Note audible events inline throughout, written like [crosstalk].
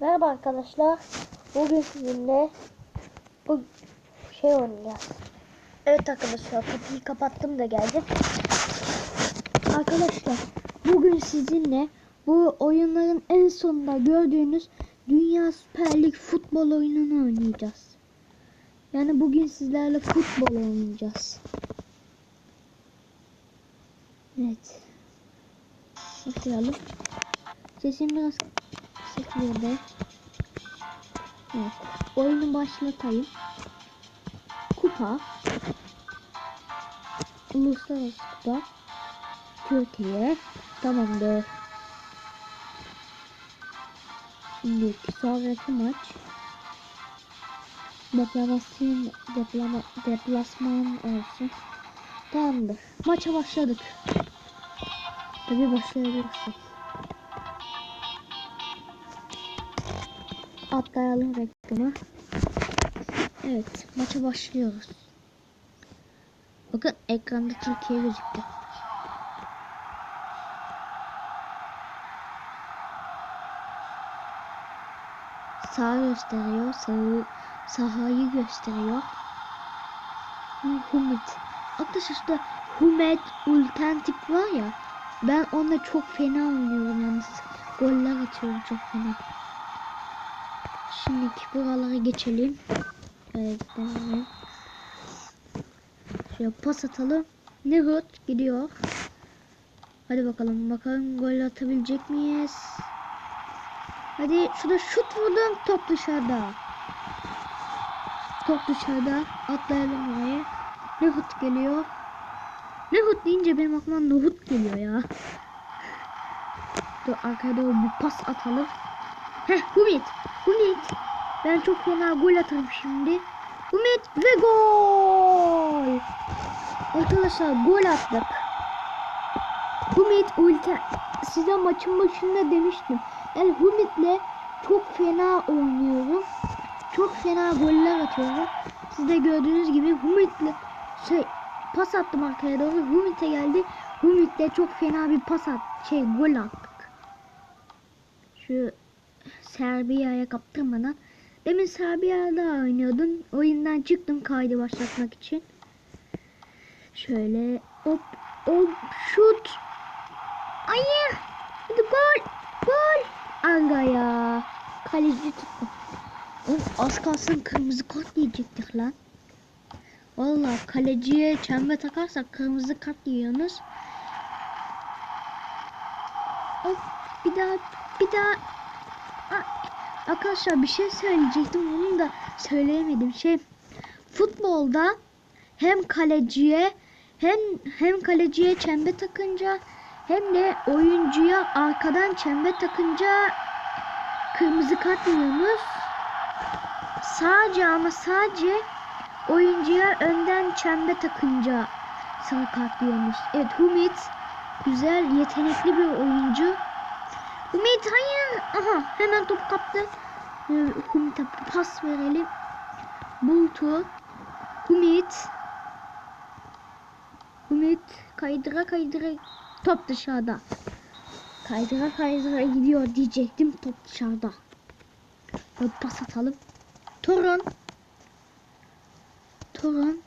Merhaba arkadaşlar. Bugün sizinle bu şey oynayacağız. Evet arkadaşlar kapıyı kapattım da geldim. Arkadaşlar bugün sizinle bu oyunların en sonunda gördüğünüz Dünya Süper Lig futbol oyununu oynayacağız. Yani bugün sizlerle futbol oynayacağız. Evet. Başlayalım. Sesim biraz burada. Evet. Oyunu başlatayım. Kupa. Uluslararası kupa. Türkiye. Tamamdır. Şimdi sonraki maç. Deplamasyon, deplama, deplasman olsun. Tamamdır. Maça başladık. Tabii başlayabilirsek. Atlayalım reklamı. Evet, maça başlıyoruz. Bakın ekranda Türkiye gözüktü. Sağ gösteriyor, sağı, sahayı gösteriyor. Humit. Arkadaşlar işte Humet Ultentik var ya. Ben onunla çok fena oynuyorum yalnız. Goller atıyorum çok fena. Şimdi buralara geçelim. Evet. Şöyle pas atalım. Nehut gidiyor. Hadi bakalım bakalım gol atabilecek miyiz? Hadi şurada şut vurdum top dışarıda. Top dışarıda atlayalım oraya. Nehut geliyor. Nehut deyince benim aklıma nohut geliyor ya. Dur arkaya doğru bir pas atalım. Heh Humit. Humit. Ben çok fena gol atarım şimdi. Humit ve gol. Arkadaşlar gol attık. Humit ulti. Size maçın başında demiştim. Yani Humit'le çok fena oynuyorum. Çok fena goller atıyorum. Siz de gördüğünüz gibi Humit'le şey pas attım arkaya doğru. Humit'e geldi. Humit'le çok fena bir pas at şey gol attık. Şu Serbia'ya kaptırmadan. Demin Serbia'da oynuyordum. Oyundan çıktım kaydı başlatmak için. Şöyle hop hop şut. Hayır. Hadi gol. Gol. Anga ya. Kaleci. Oğlum az kalsın kırmızı kart yiyecektik lan. Vallahi kaleciye çembe takarsak kırmızı kart yiyorsunuz. Hop bir daha bir daha Arkadaşlar bir şey söyleyecektim onu da söyleyemedim. Şey futbolda hem kaleciye hem hem kaleciye çembe takınca hem de oyuncuya arkadan çembe takınca kırmızı kart yiyorsunuz. Sadece ama sadece oyuncuya önden çembe takınca sana kart yiyorsunuz. Evet Humit güzel yetenekli bir oyuncu. Humit hayır. Aha hemen top kaptı. Humit'e pas verelim. Bultu. Humit. Humit kaydıra kaydıra top dışarıda. Kaydıra kaydıra gidiyor diyecektim top dışarıda. Böyle pas atalım. Torun. Torun.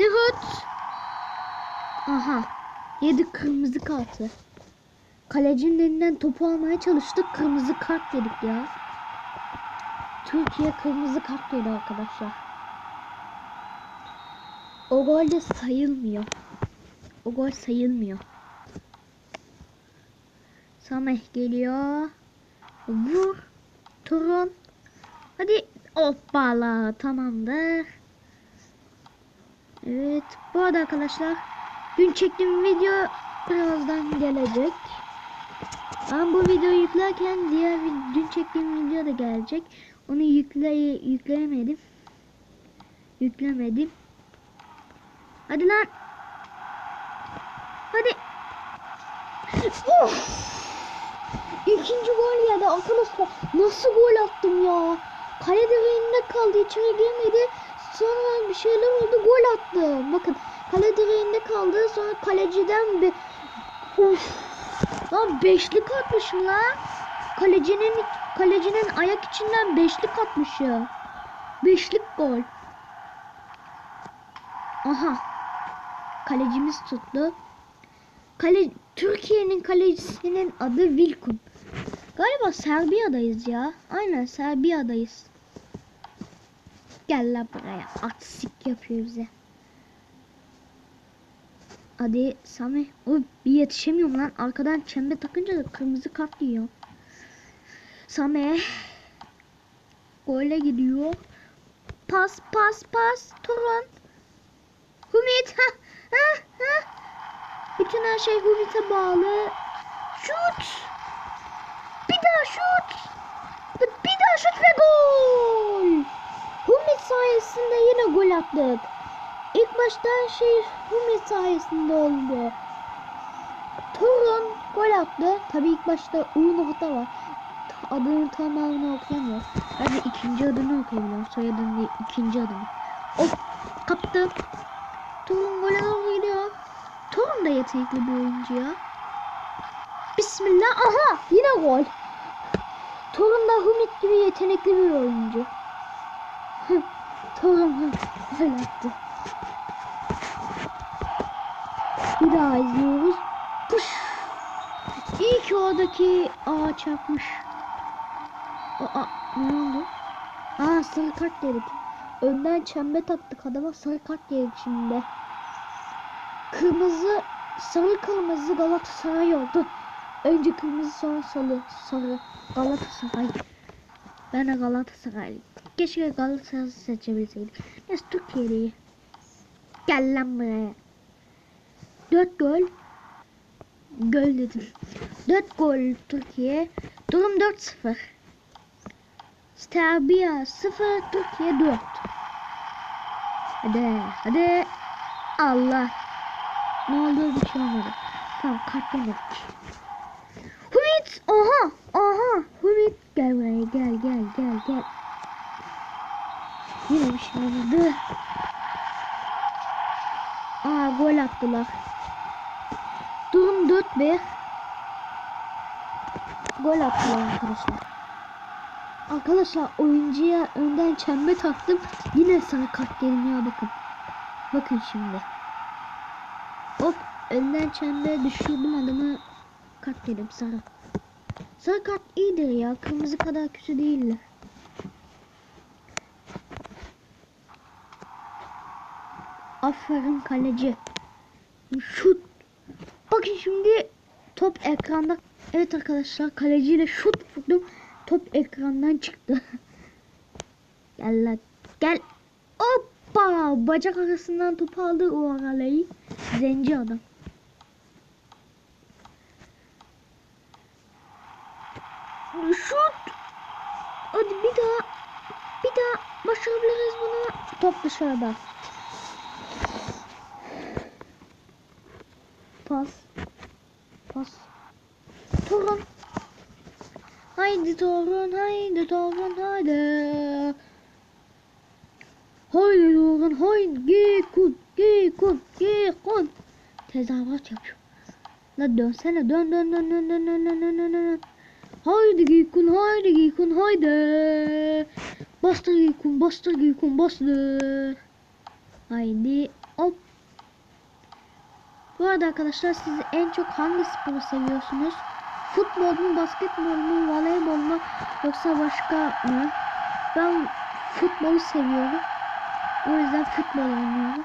Nehut. Aha. Yedi kırmızı kartı. Kalecinin elinden topu almaya çalıştık. Kırmızı kart yedik ya. Türkiye kırmızı kart yedi arkadaşlar. O gol de sayılmıyor. O gol sayılmıyor. Sameh geliyor. Vur. Turun. Hadi. Hoppala. Tamamdır. Evet. Bu arada arkadaşlar. Dün çektiğim video birazdan gelecek. Ben bu videoyu yüklerken diğer dün çektiğim video da gelecek. Onu yükle yükleyemedim. Yüklemedim. Hadi lan. Hadi. Of. İkinci gol yedi arkadaşlar. Nasıl gol attım ya? Kale direğinde kaldı. içeri girmedi. Sonra bir şeyler oldu. Gol attım. Bakın kale direğinde kaldı. Sonra kaleciden bir Uf. Lan beşlik atmışım lan. kalecinin kalecinin ayak içinden beşlik atmış ya. Beşlik gol. Aha. Kalecimiz tuttu. Kale Türkiye'nin kalecisinin adı Vilkun. Galiba Serbiya'dayız ya. Aynen Serbiya'dayız. Gel la buraya. Artistik yapıyor bize. Hadi Sami. Oğlum bir yetişemiyorum lan. Arkadan çembe takınca da kırmızı kart yiyor. Sami. Gole gidiyor. Pas pas pas. Turan. Humit. Ha, ha, ha. Bütün her şey Humit'e bağlı. Şut. Bir daha şut. Bir daha şut ve gol. Humit sayesinde yine gol attık. İlk başta şey Humit sayesinde oldu. Torun gol attı. Tabii ilk başta U nokta var. Adının tamamını okuyamıyor. Ben de ikinci adını okuyabiliyorum. Soyadını değil, ikinci adını. Of kaptı. Torun gole doğru gidiyor. Torun da yetenekli bir oyuncu ya. Bismillah. Aha yine gol. Torun da Humit gibi yetenekli bir oyuncu. Torun gol attı. Bir daha izliyoruz. Puş. İyi ki oradaki ağa çarpmış. Aa, ne oldu? Aa sarı kart yedik. Önden çembe taktık adama sarı kart yedik şimdi. Kırmızı, sarı kırmızı Galatasaray oldu. Önce kırmızı sonra sarı, sarı Galatasaray. Ben de Galatasaraylıyım. Keşke Galatasaray'ı seçebilseydik. Neyse Türkiye'li. Gel lan buraya. 4 gol. Gol dedim. 4 gol Türkiye. Durum 4-0. Serbia 0, Türkiye 4. Hadi, hadi. Allah. Ne oldu bir şey olmadı. Tamam kart yemedik. Humit! Oha! Oha! Humit gel buraya gel gel gel gel. Yine bir şey olmadı. Aa gol attılar. Durum 4-1. Gol attılar arkadaşlar. Arkadaşlar oyuncuya önden çembe taktım. Yine sarı kart gelmiyor bakın. Bakın şimdi. Hop önden çembe düşürdüm adamı. Kart dedim sarı. Sarı kart iyidir ya. Kırmızı kadar kötü değiller. Aferin kaleci. Şut. Bakın şimdi top ekranda. Evet arkadaşlar kaleciyle şut vurdum. Top ekrandan çıktı. [laughs] gel lan. Gel. Hoppa. Bacak arasından topu aldı o aralayı. Zenci adam. Şut. Hadi bir daha. Bir daha başarabiliriz bunu. Top dışarıda. Pas. Pas. Torun. Haydi Torun, haydi Torun, haydi. Haydi Torun, haydi. Gekun, gekun, gekun. Tezahürat yapıyor. La dönsene, dön dön dön dön dön dön dön dön dön dön. Haydi Gekun, haydi Gekun, haydi. Bastır Gekun, bastır Gekun, bastır. Haydi, hop. Bu arada arkadaşlar siz en çok hangi sporu seviyorsunuz? Futbol mu, basketbol mu, voleybol mu yoksa başka mı? Ben futbolu seviyorum. O yüzden futbol oynuyorum.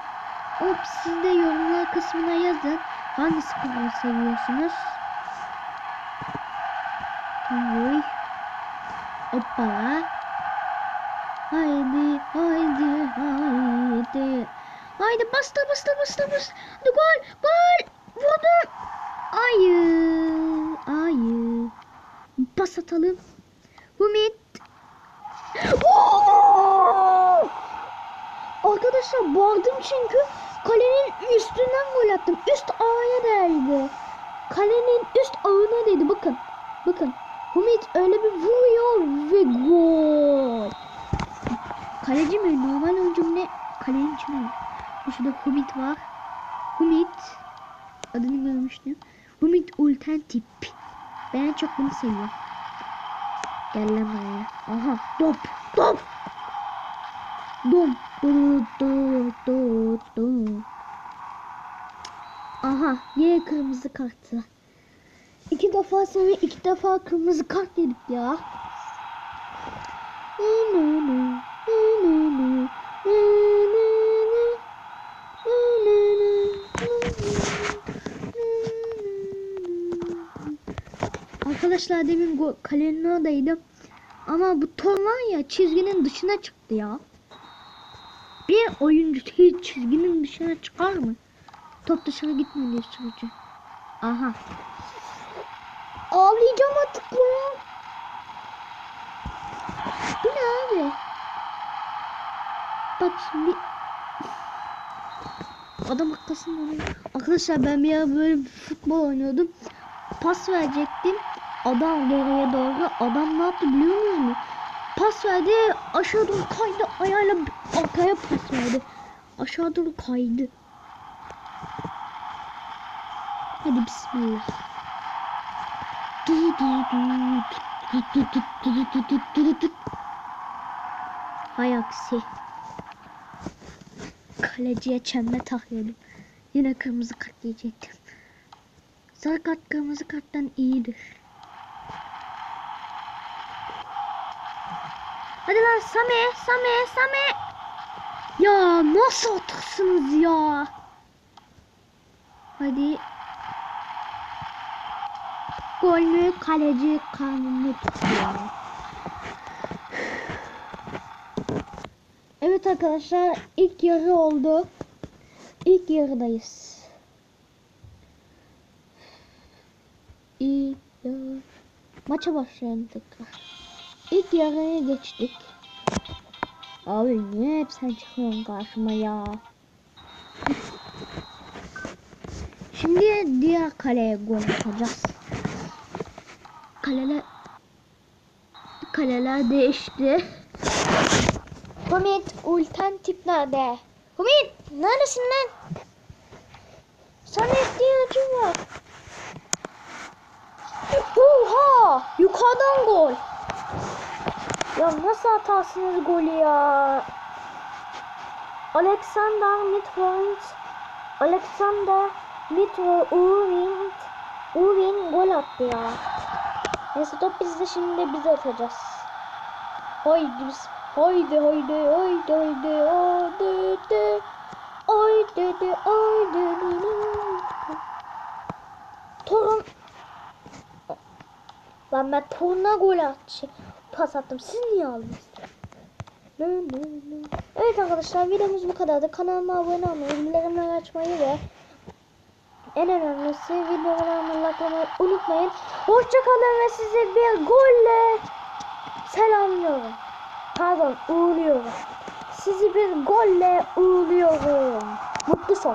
Hop siz de yorumlar kısmına yazın. Hangi sporu seviyorsunuz? Tamam. Hoppala. Haydi, haydi, haydi. Haydi bastır bastır bastır bastır. Gol gol. Vurdum. Hayır. Hayır. Pas atalım. Humit. Oo! Arkadaşlar bağırdım çünkü kalenin üstünden gol attım. Üst ağaya değdi. Kalenin üst ağına değdi. Bakın. Bakın. Humit öyle bir vuruyor ve gol. Kaleci mi? Normal oyuncu mu ne? Kalenin içine. Şurada Humit var. Humit. Adını görmüştüm. Humit Ulten tip. Ben en çok bunu seviyorum. Gel lan buraya. Aha top top. Dom. Du, du, du, du. Aha yine kırmızı kartı. İki defa sonra iki defa kırmızı kart yedik ya. Nu, nu, nu, Arkadaşlar demin kalenin oradaydım. Ama bu ton var ya çizginin dışına çıktı ya. Bir oyuncu hiç çizginin dışına çıkar mı? Top dışarı gitmedi sürücü. Aha. Ağlayacağım artık ya. Bu ne abi? Bak şimdi adam arkasında. Arkadaşlar ben bir ara böyle futbol oynuyordum. Pas verecektim. Adam geriye doğru. Adam ne yaptı biliyor musunuz? Pas verdi. Aşağı doğru kaydı. Ayağıyla arkaya pas verdi. Aşağı doğru kaydı. Hadi bismillah. Du du du Hay aksi. Kaleciye çembe takıyordum. Yine kırmızı kart yiyecektim. Sarı kart kırmızı karttan iyidir. Hadi lan Same, Same, Same. Ya nasıl atırsınız ya? Hadi. Gol mü kaleci kanunu tutuyor. Evet arkadaşlar ilk yarı oldu. İlk yarıdayız. Yarı. Maça başlayalım tekrar. İlk yarıya geçtik. Abi niye hep sen çıkıyorsun karşıma ya? Şimdi diğer kaleye gol atacağız. Kaleler kaleler değişti. Humit ulten tip nerede? Humit neredesin lan? Sana ihtiyacım var. Oha! Yukarıdan gol. Ya nasıl atarsınız golü ya? Alexander Mitrovic Alexander Mitro Urin Urin gol attı ya. Neyse top bizde şimdi biz atacağız. Haydi biz haydi haydi haydi haydi haydi haydi haydi de Torun Lan ben Torun'a gol attı. Pas attım. Siz niye aldınız? Nı, nı, nı. Evet arkadaşlar videomuz bu kadardı. Kanalıma abone olmayı, bildirimleri açmayı ve en önemlisi videolarımı likelamayı unutmayın. Hoşçakalın ve sizi bir golle selamlıyorum. Pardon uğurluyorum. Sizi bir golle uğurluyorum. Mutlu son.